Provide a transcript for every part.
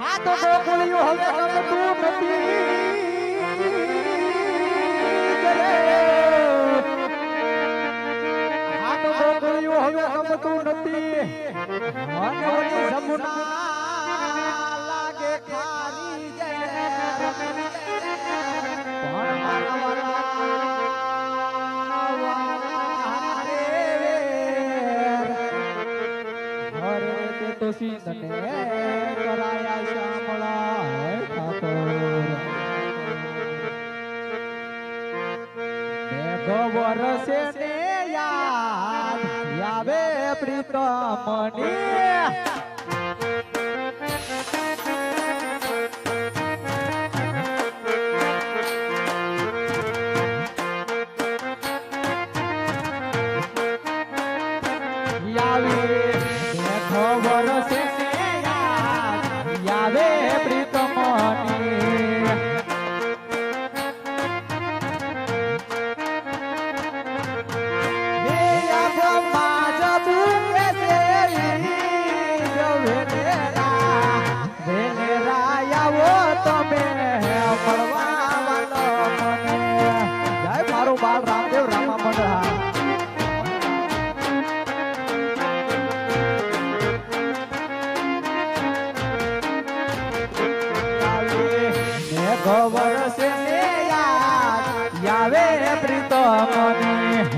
હા તો ગોકુળિયું હવે ગમતું નથી. હા તો ગોકુળિયું હવે ગમતું નથી અને જમુના લાગે ખારી જય પણ મારા વાલા તો સિંધને કરાયા શામળા ઠાકોર. મેઘ વરસે ને યાદ આવે પ્રીતમની.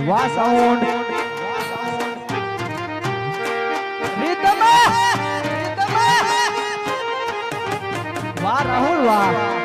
વા સાઉન્ડ પ્રીતમ પ્રીતમ વા રાહુલ વાહ.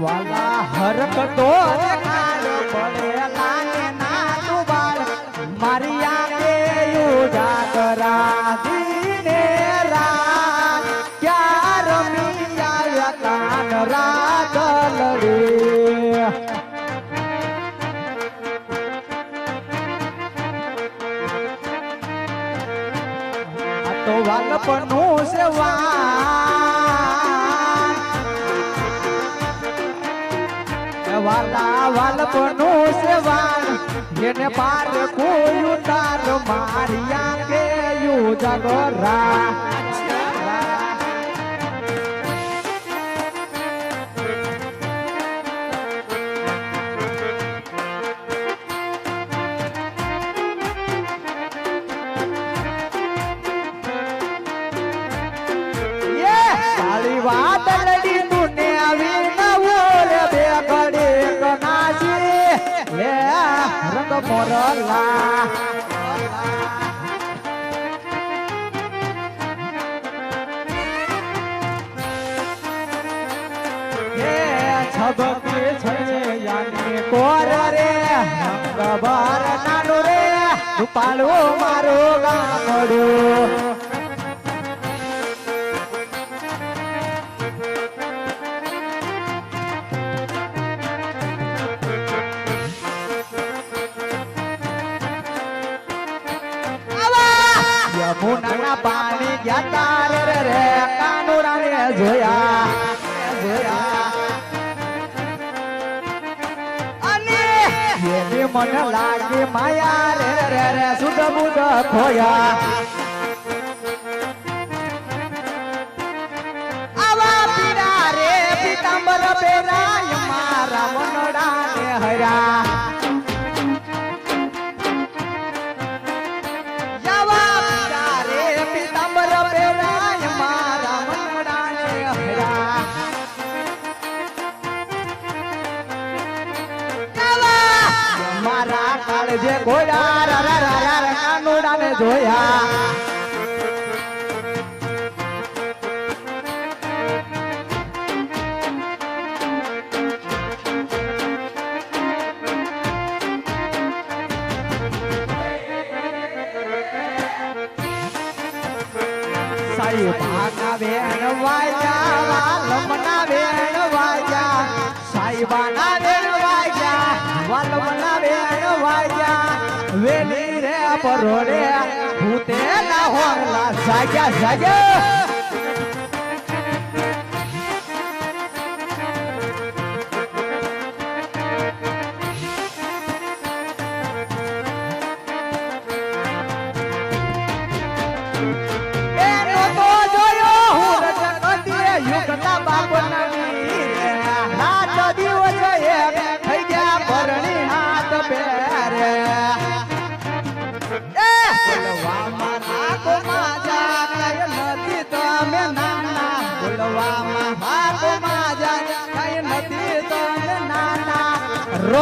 વાલા હરકતો કાળ પડે લાગે નાનું બાળ મારી આંખે ઉજાગરા દીને રાત ક્યાં રમી આવ્યા કાન રાતલડી વાલપનું સેવા. વાલા વાલપનું સેવા. જેને પાર કોઈ ઉતાર મારિયા કે યુ જાગરા કાળી વાત લડી તુને આવી નવો રે બે ઘડી કનાસી લે, રંગ મોરલા. છબકે છે મારું ગામડું. પાણી ગયા તારે રે રે કાનુડાને જોયા. એની મને લાગી માયા રે રે રે સુધ બુધ ખોયા. આવા પીરા રે, પીતાંબર પેરાય મારા મનડાને હર્યા. ઘોડા રા રા રા રા જોયા. પરોડે હું તે ના હોરલા સાજા સાજા.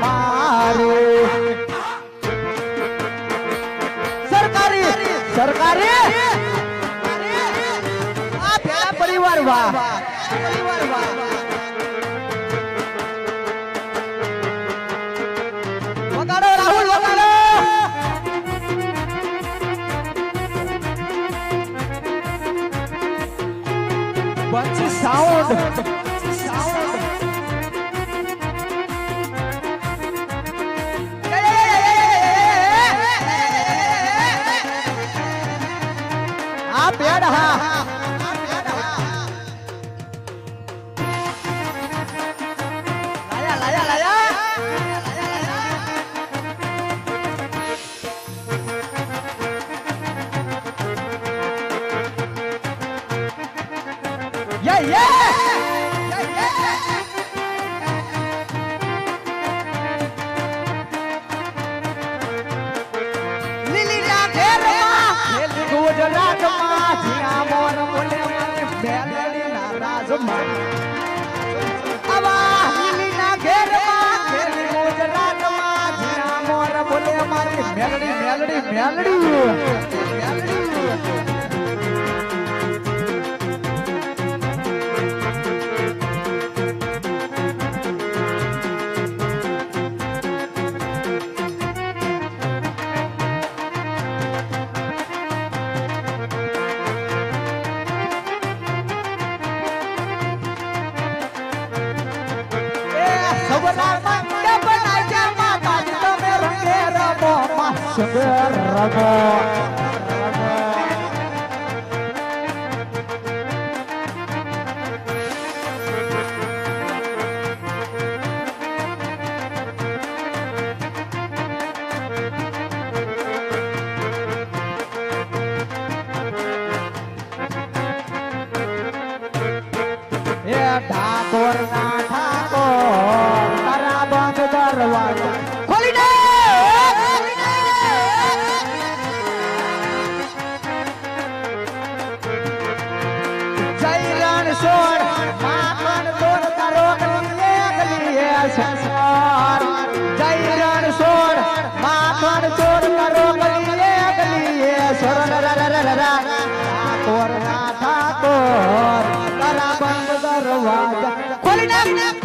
पारो। सरकारी सरकारी? परिवार वाह। परिवार वाह साउंड। મેલડી મેલડી મેલડી ઠાકોર ના ઠાકોર તારા બંધ દરવાજા. ખોલી દે! ચોર ના થાતો તારા બંધ દરવાજા. ખોલી નાખ